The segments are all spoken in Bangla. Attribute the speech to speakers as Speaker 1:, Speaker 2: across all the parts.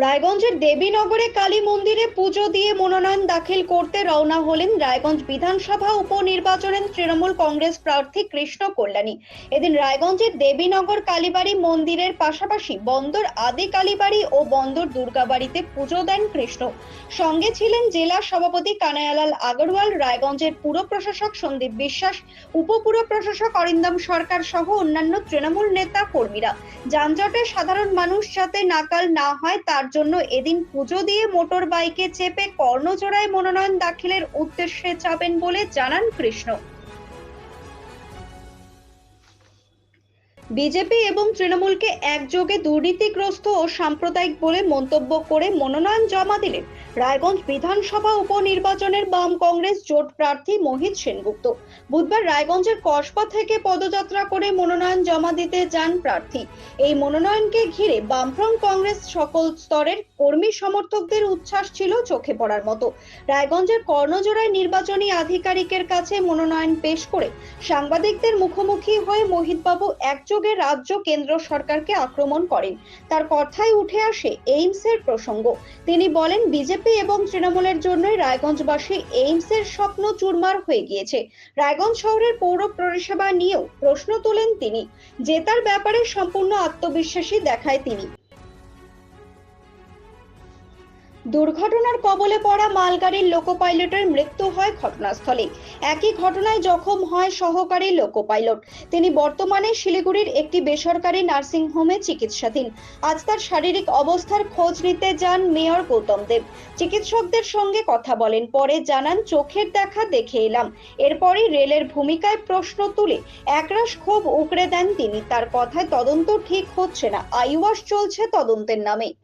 Speaker 1: রায়গঞ্জের দেবীনগরে কালী মন্দিরে পুজো দিয়ে মনোনয়ন দাখিল করতে রওনা হলেন রায়গঞ্জ বিধানসভা উপনির্বাচনের তৃণমূল কংগ্রেস প্রার্থী কৃষ্ণ কল্যাণী। এদিন রায়গঞ্জের দেবীনগর কালীবাড়ি মন্দিরের পাশাপাশি বন্দর আদি কালীবাড়ি ও বন্দর দুর্গাবাড়িতে পুজো দেন কৃষ্ণ। সঙ্গে ছিলেন জেলা সভাপতি কানায়ালাল আগরওয়াল, রায়গঞ্জের পুর প্রশাসক সন্দীপ বিশ্বাস, উপপুর প্রশাসক অরিন্দম সরকার সহ অন্যান্য তৃণমূল নেতা কর্মীরা। যানজটে সাধারণ মানুষ যাতে নাকাল না হয় তার জন্য এদিন পুজো দিয়ে মোটর বাইকে চেপে কর্ণজোড়ায় মনোনয়ন দাখিলের উদ্দেশ্যে যাবেন বলে জানান কৃষ্ণ। বিজেপি এবং তৃণমূলকে একযোগে দুর্নীতিগ্রস্ত ও সাম্প্রদায়িক বলে মন্তব্য করে মনোনয়ন জমা দিলেন রায়গঞ্জ বিধানসভা উপনির্বাচনের বাম কংগ্রেস জোট প্রার্থী মোহিত সেনগুপ্ত। বুধবার রায়গঞ্জের কসবা থেকে পদযাত্রা করে মনোনয়ন জমা দিতে যান প্রার্থী। এই মনোনয়নকে ঘিরে বামফ্রন্ট কংগ্রেস সকল স্তরের কর্মী সমর্থকদের উচ্ছ্বাস ছিল চোখে পড়ার মতো। রায়গঞ্জের কর্ণজোড়ায় নির্বাচনী আধিকারিকের কাছে মনোনয়ন পেশ করে সাংবাদিকদের মুখোমুখি হয়ে মোহিতবাবু একযোগে রাজ্য কেন্দ্র সরকারকে আক্রমণ করেন। তার কথায় উঠে আসে এইমসের প্রসঙ্গ। তিনি বলেন, বিজেপি এবং তৃণমূলের জন্যই রায়গঞ্জবাসী এইমসের স্বপ্ন চুরমার হয়ে গিয়েছে। রায়গঞ্জ শহরের পৌর পরিষেবা নিয়েও প্রশ্ন তোলেন তিনি। জেতার ব্যাপারে সম্পূর্ণ আত্মবিশ্বাসী দেখায় তিনি। দুর্ঘটনার কবলে পড়া মালগাড়ির লোকো পাইলটের মৃত্যু হয় ঘটনাস্থলে একই ঘটনায় জখম হয় সহকারী লোকো পাইলট তিনি বর্তমানে শিলিগুড়ির একটি বেসরকারি নার্সিং হোমে চিকিৎসাধীন। আজ তার শারীরিক অবস্থার খোঁজ নিতে যান মেয়র গৌতম দেব। চিকিৎসকদের সঙ্গে কথা বলেন, পরে জানান, চোখের দেখা দেখে এলাম। এরপরই রেলের ভূমিকায় প্রশ্ন তুলে একরাশ ক্ষোভ উকড়ে দেন তিনি। তার কথায় তদন্ত ঠিক হচ্ছে না। আইওয়াস চলছে তদন্তের নামে।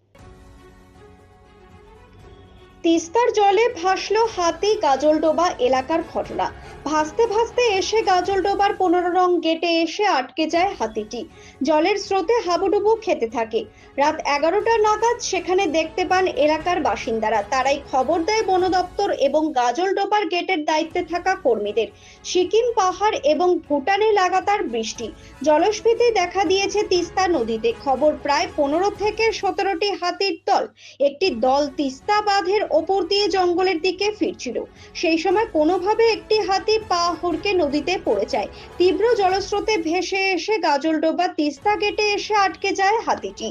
Speaker 1: তিস্তার জলে ভাসলো হাতি গাজলডোবা এলাকার ঘটনা। ভাসতে ভাসতে এসে গাজলডোবার পনেরো রং গেটে এসে আটকে যায় হাতিটি। জলের স্রোতে হাবুডুবু খেতে থাকে। রাত এগারোটা নাগাদ সেখানে দেখতে পান এলাকার বাসিন্দারা। তারাই খবর দেয় বন দপ্তর এবং গাজলডোবার গেটের দায়িত্বে থাকা কর্মীদের। সিকিম পাহাড় এবং ভুটানে লাগাতার বৃষ্টি। জলস্ফীতি দেখা দিয়েছে তিস্তা নদীতে। খবর প্রায় পনেরো থেকে সতেরোটি হাতির দল। একটি দল তিস্তা বাঁধের ওপর দিয়ে জঙ্গলের দিকে ফিরছিল। সেই সময় কোনোভাবে একটি হাতি পা হড়কে নদীতে পড়ে যায়। তীব্র জলস্রোতে ভেসে এসে গাজলডোবা তিস্তা গেটে এসে আটকে যায় হাতিটি।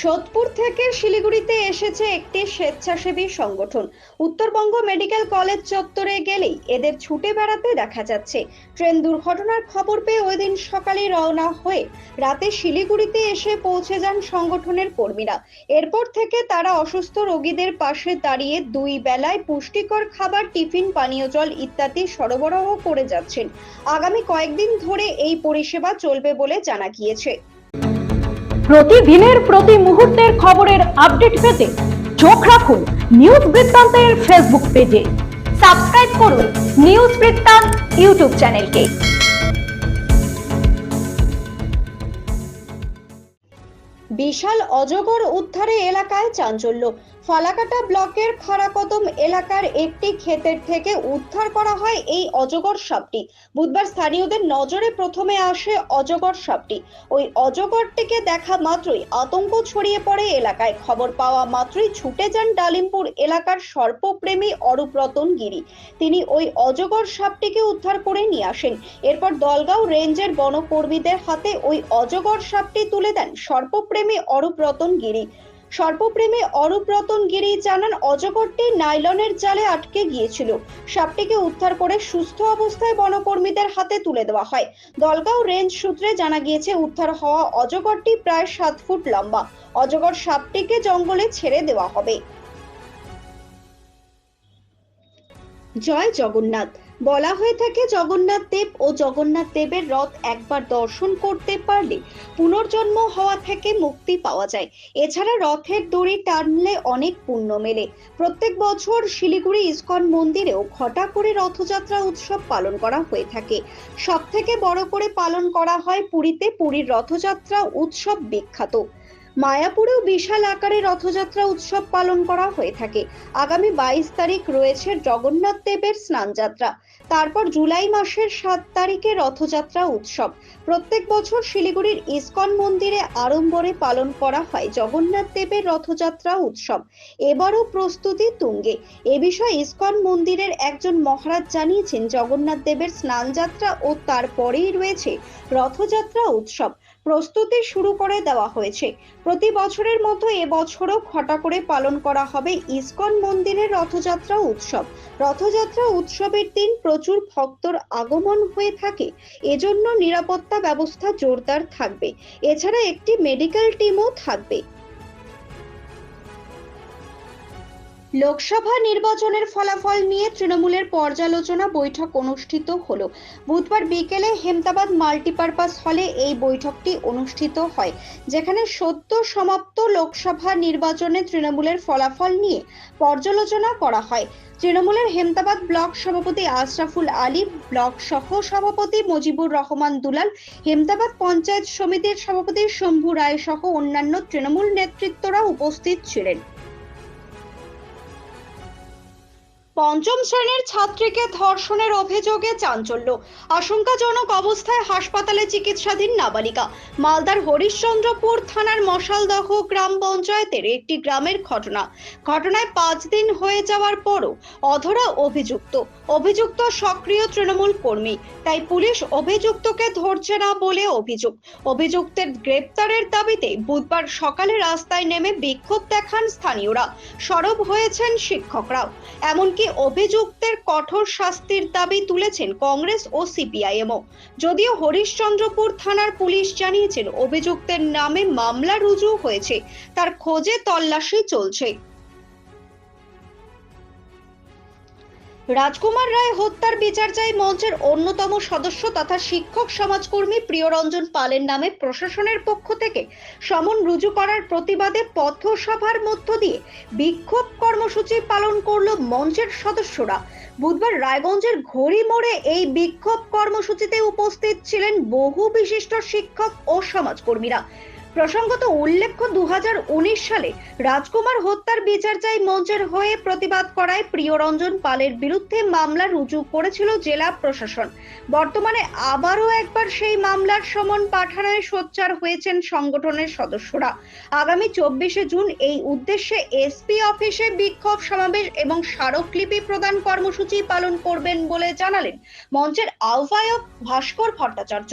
Speaker 1: সোদপুর থেকে শিলিগুড়িতে এসেছে একটি স্বেচ্ছাসেবী সংগঠন। উত্তরবঙ্গ মেডিকেল কলেজ চত্বরে গেলেই এদের ছুটে বেড়াতে দেখা যাচ্ছে। ট্রেন দুর্ঘটনার খবর পেয়ে ওই দিন সকালে রওনা হয়ে রাতে শিলিগুড়িতে এসে পৌঁছে যান সংগঠনের কর্মীরা। এরপর থেকে তারা অসুস্থ রোগীদের পাশে দাঁড়িয়ে দুই বেলায় পুষ্টিকর খাবার, টিফিন, পানীয় জল ইত্যাদি সরবরাহ করে যাচ্ছেন। আগামী কয়েকদিন ধরে এই পরিষেবা চলবে বলে জানা গিয়েছে।
Speaker 2: প্রতিদিনের প্রতি মুহূর্তের খবরের আপডেট পেতে চোখ রাখুন নিউজ বৃত্তান্তের ফেসবুক পেজে
Speaker 1: সাবস্ক্রাইব করুন নিউজ বৃত্তান্ত ইউটিউব চ্যানেলকে বিশাল অজগর উদ্ধারে এলাকায় চাঞ্চল্য। ফালাকাটা ব্লকের খাড়াকদম এলাকার একটি ক্ষেতের থেকে উদ্ধার করা হয় এই অজগর সাপটি। বুধবার স্থানীয়দের নজরে প্রথমে আসে অজগর সাপটি। ওই অজগরটিকে দেখা মাত্রই আতঙ্ক ছড়িয়ে পড়ে এলাকায়। খবর পাওয়া মাত্রই ছুটে যান ডালিমপুর এলাকার সর্পপ্রেমী অরূপ রতন গিরি। তিনি ওই অজগর সাপটিকে উদ্ধার করে নিয়ে আসেন। এরপর দলগাঁও রেঞ্জের বনকর্মীদের হাতে ওই অজগর সাপটি তুলে দেন সর্পপ্রেমী অরূপ রতন গিরি। সর্পপ্রেমী অরূপ রতন গিরি জানান, অজগরটি নাইলনের জালে আটকে গিয়েছিল। সাপটিকে উদ্ধার করে সুস্থ অবস্থায় বনকর্মীদের হাতে তুলে দেওয়া হয়। দলগাঁও রেঞ্জ সূত্রে জানা গিয়েছে, উদ্ধার হওয়া অজগরটি প্রায় সাত ফুট লম্বা। অজগর সাপটিকে জঙ্গলে ছেড়ে দেওয়া হবে। জয় জগন্নাথ। বলা হয়ে থাকে জগন্নাথ দেব ও জগন্নাথ দেবের রথ একবার দর্শন করতে পারলে পুনর্জন্ম হওয়া থেকে মুক্তি পাওয়া যায়। এছাড়া রথের দড়ি টানলে অনেক পুণ্য মেলে। প্রত্যেক বছর শিলিগুড়ি ইস্কন মন্দিরেও ঘটা করে রথযাত্রা উৎসব পালন করা হয়ে থাকে। সব থেকে বড় করে পালন করা হয় পুরীতে। পুরীর রথযাত্রা উৎসব বিখ্যাত। মায়াপুরেও বিশাল আকারে রথযাত্রা উৎসব পালন করা হয়ে থাকে। আগামী বাইশ তারিখ রয়েছে জগন্নাথ দেবের স্নানযাত্রা। তারপর জুলাই মাসের সাত তারিখে রথযাত্রা উৎসব। প্রত্যেক বছর শিলিগুড়ির ইসকন মন্দিরে আড়ম্বরে পালন করা হয় জগন্নাথ দেবের রথযাত্রা উৎসব। এবারও প্রস্তুতি তুঙ্গে। এ বিষয়ে ইসকন মন্দিরের একজন মহারাজ জানিয়েছেন, জগন্নাথ দেবের স্নানযাত্রা ও তারপরেই রয়েছে রথযাত্রা উৎসব। প্রস্তুতি শুরু করে দেওয়া হয়েছে। প্রতি বছরের মতো এবছরও খটা করে পালন করা হবে ইসকন মন্দিরের রথযাত্রা উৎসব। রথযাত্রা উৎসবের দিন প্রচুর ভক্তর আগমন হয়ে থাকে। এজন্য নিরাপত্তা ব্যবস্থা জোরদার থাকবে। এছাড়া একটি মেডিকেল টিমও থাকবে। লোকসভা নির্বাচনের ফলাফল নিয়ে তৃণমূলের পর্যালোচনা বৈঠক অনুষ্ঠিত হলো। বুধবার বিকেলে হেমতাবাদ মাল্টিপারপাস হলে এই বৈঠকটি অনুষ্ঠিত হয়, যেখানে সদ্য সমাপ্ত লোকসভা নির্বাচনে তৃণমূলের ফলাফল নিয়ে পর্যালোচনা করা হয়। তৃণমূলের হেমতাবাদ ব্লক সভাপতি আশরাফুল আলী, ব্লক সহ সভাপতি মজিবুর রহমান দুলাল, হেমতাবাদ পঞ্চায়েত সমিতির সভাপতি শম্ভু রায় সহ অন্যান্য তৃণমূল নেতৃত্বরা উপস্থিত ছিলেন। পঞ্চম শ্রেণির ছাত্রীকে ধর্ষণের অভিযোগে চাঞ্চল্য। আশঙ্কাজনক অবস্থায় হাসপাতালে চিকিৎসাধীন নাবালিকা। মালদার হরিশ্চন্দ্রপুর থানার মশালদহ গ্রাম পঞ্চায়েতের একটি গ্রামের ঘটনা। ঘটনায় পাঁচ দিন হয়ে যাওয়ার পরও অধরা অভিযুক্ত। অভিযুক্ত সক্রিয় তৃণমূল কর্মী। তাই পুলিশ অভিযুক্তকে ধরছে না বলে অভিযোগ। অভিযুক্তের গ্রেপ্তারের দাবিতে বুধবার সকালে রাস্তায় নেমে বিক্ষোভ দেখান স্থানীয়রা। সরব হয়েছেন শিক্ষকরাও। এমনকি অভিযুক্তের কঠোর শাস্তির দাবি তুলেছেন কংগ্রেস ও সিপিআইএমও। যদিও হরিশচন্দ্রপুর থানার পুলিশ জানিয়েছেন, অভিযুক্তের নামে মামলা রুজু হয়েছে, তার খোঁজে তল্লাশি চলছে। রাজকুমার রায় হত্যার বিচার চাই মঞ্চের অন্যতম সদস্য তথা শিক্ষক সমাজকর্মী প্রিয়রঞ্জন পালের নামে প্রশাসনের পক্ষ থেকে সমন রুজু করার প্রতিবাদে পথসভার মধ্য দিয়ে বিক্ষোভ কর্মসূচি পালন করল মঞ্চের সদস্যরা। বুধবার রায়গঞ্জের ঘড়ি মোড়ে এই বিক্ষোভ কর্মসূচিতে উপস্থিত ছিলেন বহু বিশিষ্ট শিক্ষক ও সমাজকর্মীরা। প্রসঙ্গত উল্লেখ্য, দুহাজার উনিশ সালে রাজকুমার হত্যার বিচার চাই মঞ্চের হয়ে প্রতিবাদ করায় প্রিয়রঞ্জন পালের বিরুদ্ধে মামলা রুজু করেছিল জেলা প্রশাসন। বর্তমানে আবারও একবার সেই মামলার সমন পাঠানোয় সোচ্চার হয়েছেন সংগঠনের সদস্যরা। আগামী চব্বিশে জুন এই উদ্দেশ্যে এসপি অফিসে বিক্ষোভ সমাবেশ এবং স্মারকলিপি প্রদান কর্মসূচি পালন করবেন বলে জানালেন মঞ্চের আহ্বায়ক ভাস্কর ভট্টাচার্য।